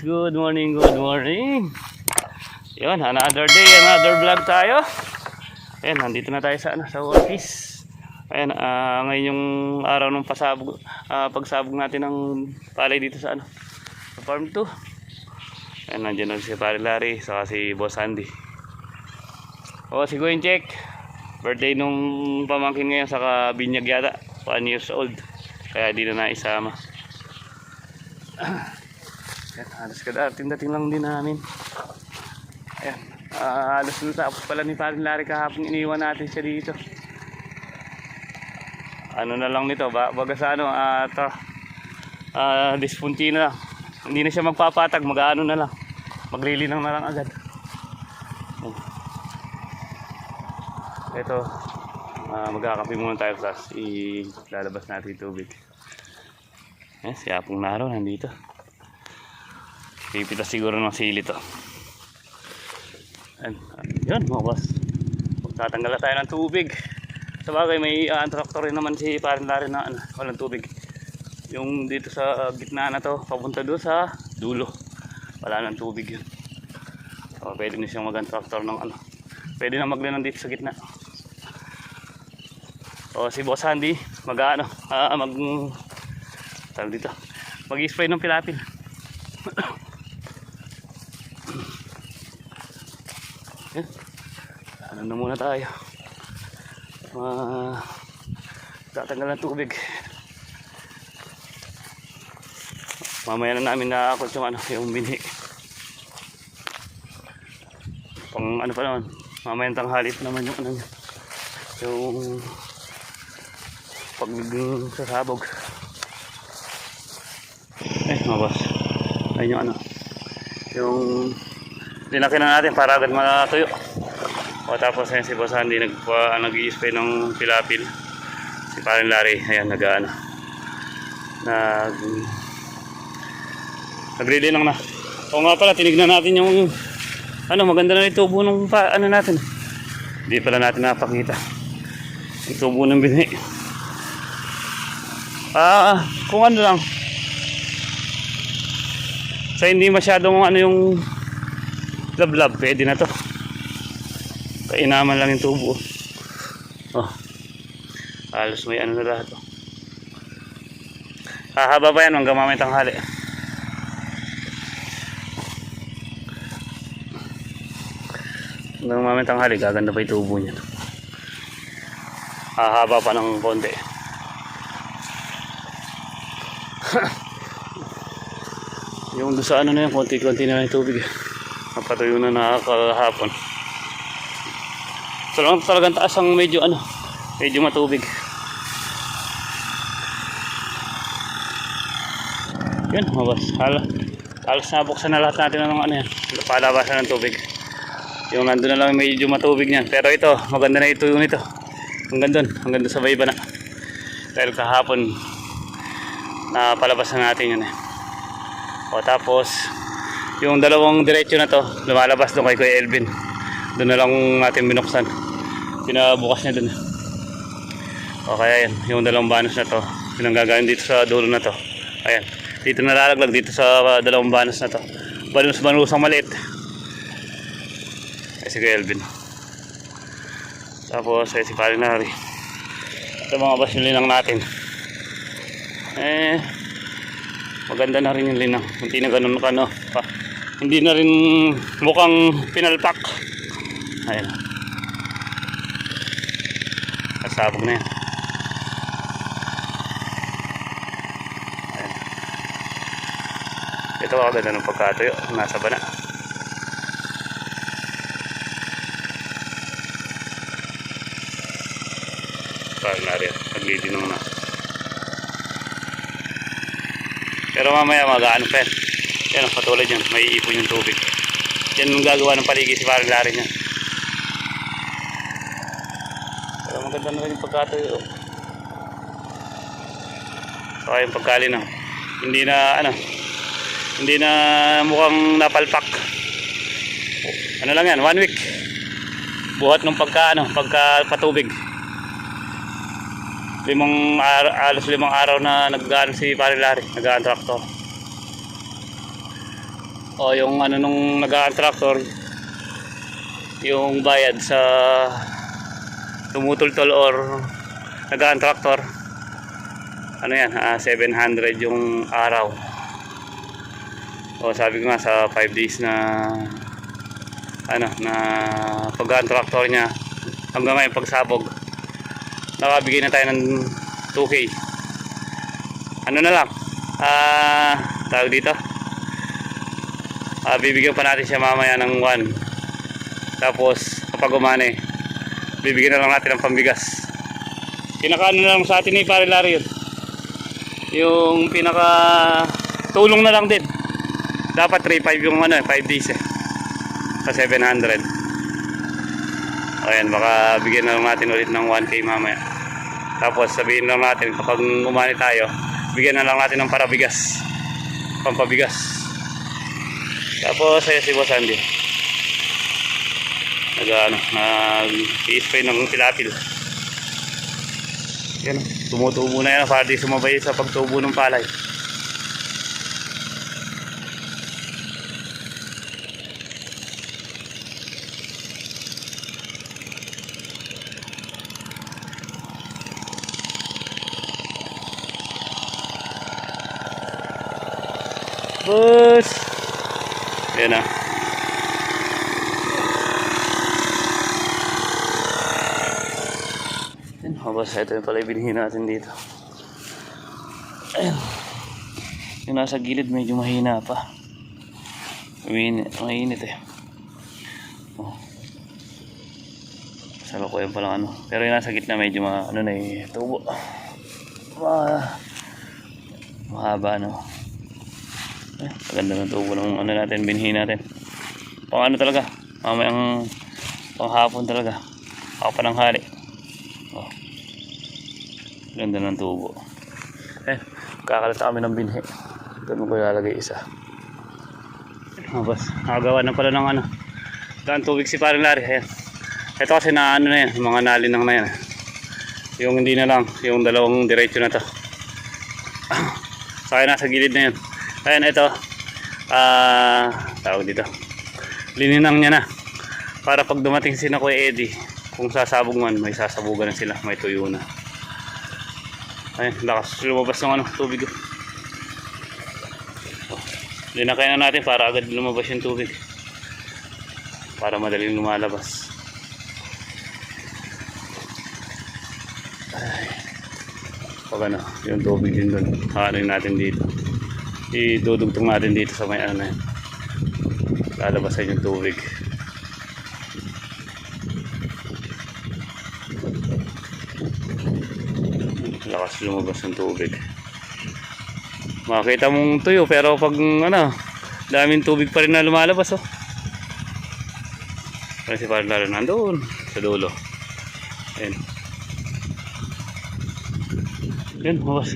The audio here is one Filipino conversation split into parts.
Good morning, good morning. Yun, another day, another vlog tayo. Ayan, nandito na tayo sa, ano, sa office. Ayan, ah, ngayon yung araw ng pasabog, ah, pagsabog natin ng palay dito sa ano, sa farm 2. Ayan, nandiyan na si Pare Larry, saka si Boss Andy. O, si Gwen Check. Birthday nung pamangkin ngayon, saka binyag yata. 1 years old. Kaya di na naisama. Ayan, halos kadating dating lang din namin. Ayan, ah, halos natapos pala ni Parin Larry kahapon iniwan natin siya dito. Ano na lang nito, ba baga sa ano, uh, uh, dispunti na lang. Hindi na siya magpapatag, mag-ano na lang. Maglilinang na lang agad. Ito, ah, magkakape muna tayo plus ilalabas natin yung tubig. Ayan, si Apong Naro nandito. Pipitas siguro ng sili to. Ayan, yun mga boss. Tatanggal na tayo ng tubig. Sa bagay may uh, tractor rin naman si Parin Larry na ano, walang tubig. Yung dito sa gitna na to, papunta doon sa dulo. Wala nang tubig yun. So, pwede na siyang mag-tractor ng ano. Pwede na maglinan dito sa gitna. O si Boss Andy, mag-ano, ah, mag tawag dito. Mag-spray ng pilapil. Ano na muna tayo. Ah, tatanggal ng tubig. Mamaya na namin nakakot yung ano, yung binhi. Pang ano pa naman, mamaya tanghali pa naman yung ano. Yung pag sasabog. Eh, mga boss. Ayun yung ano. Yung linaki na natin para agad matuyo. O tapos ayun si Boss Andy nag, uh, nag-i-spray ng pilapil. Si Parin Larry, ayan, nag ano. Nag Nagrili lang na. O nga pala, tinignan natin yung ano, maganda na yung tubo ng pa, ano natin. Hindi pala natin napakita. Yung tubo ng binhi. Ah, kung ano lang. Sa hindi masyadong ano yung lablab, pwede na to. Kainaman lang yung tubo. Oh. Halos may ano na lahat. Oh. Hahaba pa yan hanggang mamay tanghali. Hanggang mamay tanghali, gaganda pa yung tubo niya. Hahaba pa ng konti. yung doon sa ano na yun, konti-konti na yung tubig. Napatuyo na nakakahapon. So lang talagang taas ang medyo ano, medyo matubig. Yun, mga boss. Hala, halos nabuksan na lahat natin ng ano yan. Palabasan ng tubig. Yung nandun na lang medyo matubig niyan. Pero ito, maganda na ito yung ito. Hanggang doon, hanggang doon sa bayba na. Dahil kahapon, na palabas na natin yun eh. O tapos, yung dalawang diretso na to, lumalabas doon kay Kuya Elvin. Doon na lang natin binuksan. Pinabukas niya doon. O kaya yung dalawang banos na to, yun ang gagawin dito sa dulo na to. Ayan, dito nalalaglag dito sa dalawang banos na to. Banus-banusang maliit. Ay si Elvin. Tapos ay si Parinari. Ito mga basilin lang natin. Eh, maganda na rin yung linang. Hindi na ganun ka no. Pa, hindi na rin mukhang pinalpak. Ayan. Kasabog na yan. Ayan. Ito agad ng pagkatuyo. Nasa bana. Parang na rin. Naglidinong na. Pero mamaya mag-ano pa yan. Yan, katulad yan. May ipon yung tubig. Yan yung gagawa ng paligid si parang lari niya. Pero maganda na rin yung pagkatuyo. Saka yung pagkalinaw. Hindi na, ano, hindi na mukhang napalpak. Ano lang yan, one week. Buhat ng pagka, ano, pagka patubig. Limang araw, alos limang araw na nag si Pare Larry, nag-traktor. o yung ano nung nag-tractor yung bayad sa tumutultol or nag-tractor ano yan ah, 700 yung araw. O sabi ko nga sa 5 days na ano na pag-tractor niya hanggang ngayon pagsabog nakabigay na tayo ng 2k ano na lang ah tawag dito? Ah bibigyan pa natin siya mamaya ng 1 tapos kapag umani bibigyan na lang natin ng pambigas. Pinakaano na lang sa atin ni pare Larry yun. Yung pinaka tulong na lang din. Dapat 3.5 yung ano 5 days eh. Sa 700 ayan baka bigyan na lang natin ulit ng 1k mamaya. Tapos sabihin lang natin kapag umani tayo bigyan na lang natin ng parabigas. Pampabigas. Tapos ay si Boss Andy nag ano nag i-spray ng tilapil yan tumutubo na yan para di sumabay sa pagtubo ng palay Bus. Yan na. Yan, habas. Ito yung pala binhi natin dito. Ayan. Yung nasa gilid medyo mahina pa. Mainit, mainit eh. Oh. Sa loko yan palang ano. Pero yung nasa gitna medyo ma, ano na eh, tubo. Ma, mahaba no. Eh, maganda ng tubo ng ano natin, binhi natin. Pang ano talaga, mamayang panghapon talaga. Ako pa ng hari. Ganda ng tubo. Eh, kakalata kami ng binhi. Doon ko ilalagay isa. Oh, boss, nakagawa na pala ng ano. Daan tubig si paring Larry. Ayan. Ito kasi na ano na yan, mga nalinang na yan. Yung hindi na lang, yung dalawang diretso na to. Saka nasa gilid na yun. Ayan, ito. Ah, tawag dito. Lininang niya na. Para pag dumating si na Kuya Eddie, kung sasabog man, may sasabugan na sila. May tuyo na. Ayan, lakas lumabas ng ano, tubig. Oh, linakayan na natin para agad lumabas yung tubig. Para madaling lumalabas. Ay. Pag ano, yung tubig din doon. Haanin natin dito idudugtong natin dito sa may ano na yan lalabasan yung tubig lakas lumabas ng tubig makita mong tuyo pero pag ano daming tubig pa rin na lumalabas oh kasi parang lalo nandoon sa dulo ayun yun lumabas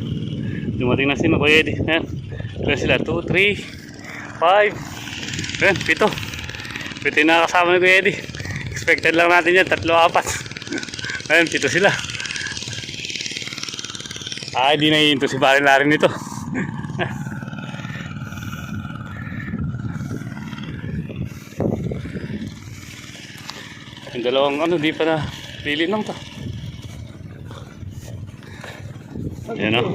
dumating na si Kuya yan Ilan sila? 2, 3, 5, Ayan, pito. Pito yung nakakasama ni Kuya Eddie. Expected lang natin yan, tatlo, apat. Ayan, pito sila. Ay, di na hinto si Pare Larin nito. yung dalawang ano, di pa na pili lang to. Yan o.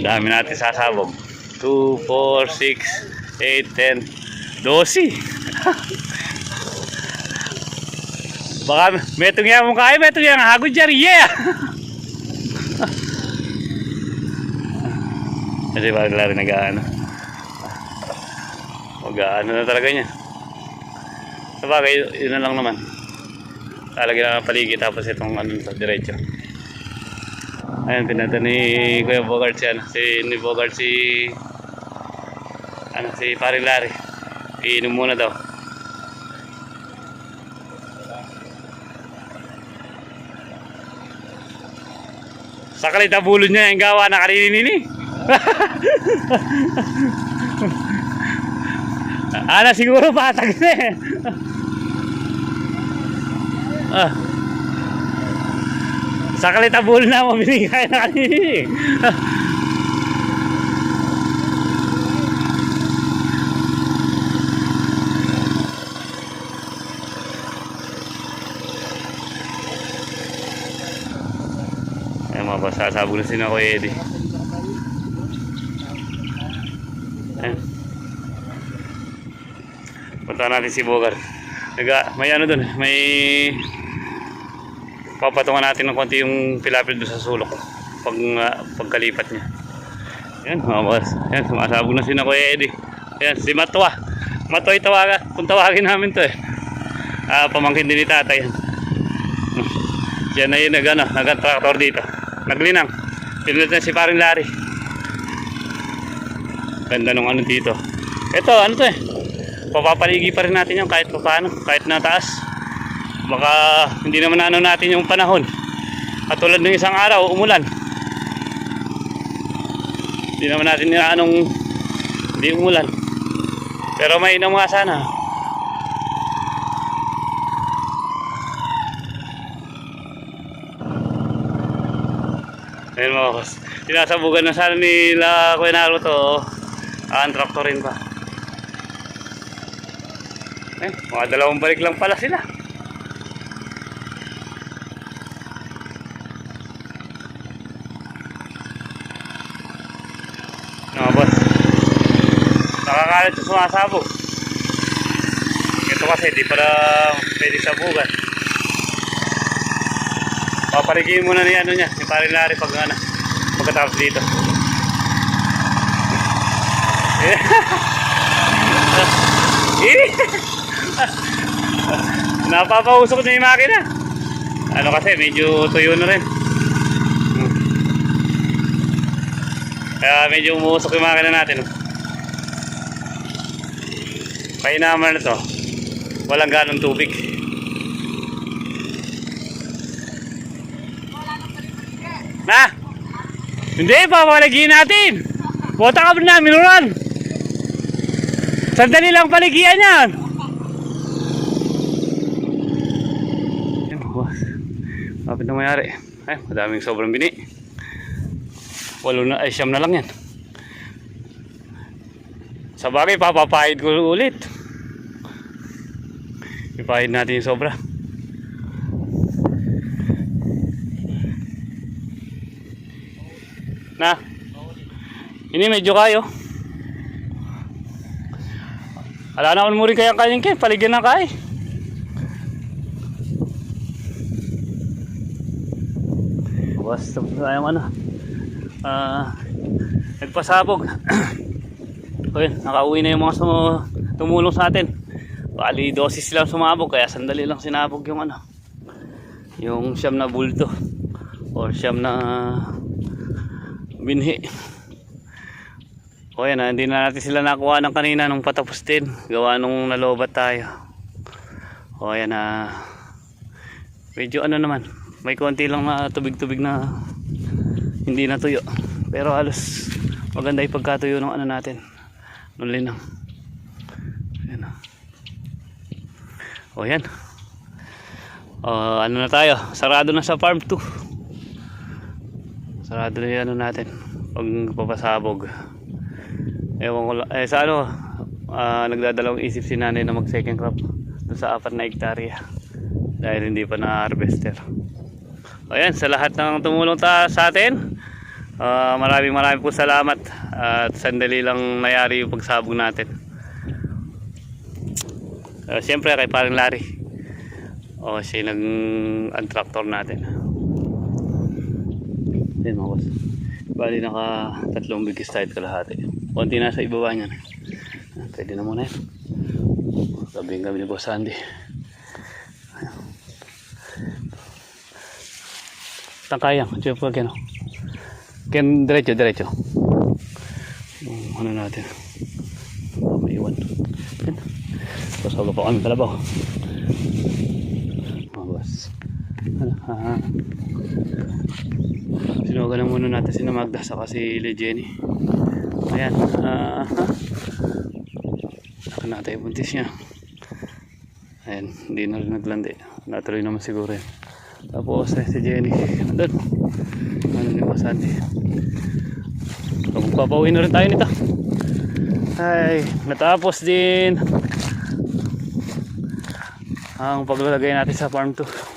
Dami natin sasabog. 2, 4, 6, 8, 10, 12. Baka metong yan mong kaya, metong yan hagod dyan, yeah! Kasi parang lari nag-ano. Mag-ano na talaga niya. Sabagay, yun na lang naman. Lalagyan na ng paligid tapos itong ano sa diretso. Ayan, pinata ni Kuya Bogart si, ano, si, ni Bogart si, ano, si Paring Larry. Iinom muna daw. Sa kalita bulod niya yung gawa na kaninini. Ah, Ala siguro patag na eh. ah. Sa kalitabol na mo binigay na kanini. Eh. Ayan eh, mga basa, sabog na sinako eh. Natin si Bogar. May ano dun, may papatungan natin ng konti yung pilapil doon sa sulok pag ah, pagkalipat niya. Yan, mga boss. Yan, sumasabog na si na Kuya Eddie. Yan, si Matwa. Matwa yung tawagan. Kung tawagin namin to eh. Ah, pamangkin din ni tatay yan. Yan na yun nag, ano, nag-tractor dito. Naglinang. Pinulit na si paring Larry. Ganda nung ano dito. Ito, ano to eh. Papapaligi pa rin natin yung kahit pa paano. Kahit na taas. Baka hindi naman ano natin yung panahon. At tulad ng isang araw, umulan. Hindi naman natin na anong hindi umulan. Pero may inam nga sana. Ayun mga boss. Sinasabugan na sana nila Kuya Naro to. Ah, ang traktorin pa. Eh, mga dalawang balik lang pala sila. Mga boss. Nakakalit sa sumasabog. Ito kasi di para pwede sabugan. Papaligin muna ni ano niya, ni Parin Larry pag ano, pagkatapos dito. Eh. Napapausok na yung makina. Ano kasi, medyo tuyo na rin. Hmm. Kaya medyo umuusok yung makina natin. Painaman na to. Walang ganong tubig. Na! Hindi, papaligyan natin! Bota ka ba namin, Ron? Sandali lang paligyan yan! Ayun, boss. Kapit na mayari. Ay, madaming sobrang bini. Walo na, ay siyam na lang yan. Sa bagay, papapahid ko ulit. Ipahid natin yung sobra. Na. Ini medyo kayo. Ala na mo rin kaya kanyang kay paligyan na kay. Basta tayo ano. Ah, nagpasabog. Ayun, nakauwi na yung mga tumulong sa atin. Bali, dosis lang sumabog kaya sandali lang sinabog yung ano. Yung siyam na bulto or siyam na binhi. O yan, ah, hindi na natin sila nakuha ng kanina nung patapos din. Gawa nung nalobat tayo. O yan na medyo ano naman, may konti lang na tubig-tubig na hindi natuyo. Pero halos maganda yung pagkatuyo ng ano natin. Nung linang. Ayan. O yan. O, ano na tayo? Sarado na sa farm 2. Sarado na yung ano natin. Pag papasabog. Ewan ko lang. Eh, sa ano, ah, nagdadalawang isip si nanay na mag second crop doon sa apat na hektarya. Dahil hindi pa na-harvester. O yan, sa lahat ng tumulong ta sa atin. ah, maraming maraming po salamat. At sandali lang nayari yung pagsabog natin. Uh, Siyempre kay parang Larry. O siya nag ang tractor natin. Yan mga boss. Bali naka tatlong bigis tayo kalahati. Konti na sa ibaba niyan. Pwede na muna yan. Sabihin kami ni Boss Andy. Tangkayang. Diyan po kano. Ken diretso, diretso. Yung ano natin. Oh, may iwan. Yan. Pasalo pa kami kalabaw. Mga boss. Ano, Sinuwagan na muna natin si Magda saka si Jenny. Ayan. Ah, yung buntis niya. Ayan. Hindi na rin naglandi. Natuloy naman siguro yan. Tapos eh, si Jenny. Doon. Ano ni Mas Andy. So, magpapauwi na rin tayo nito. Ay, natapos din ang paglalagay natin sa farm 2.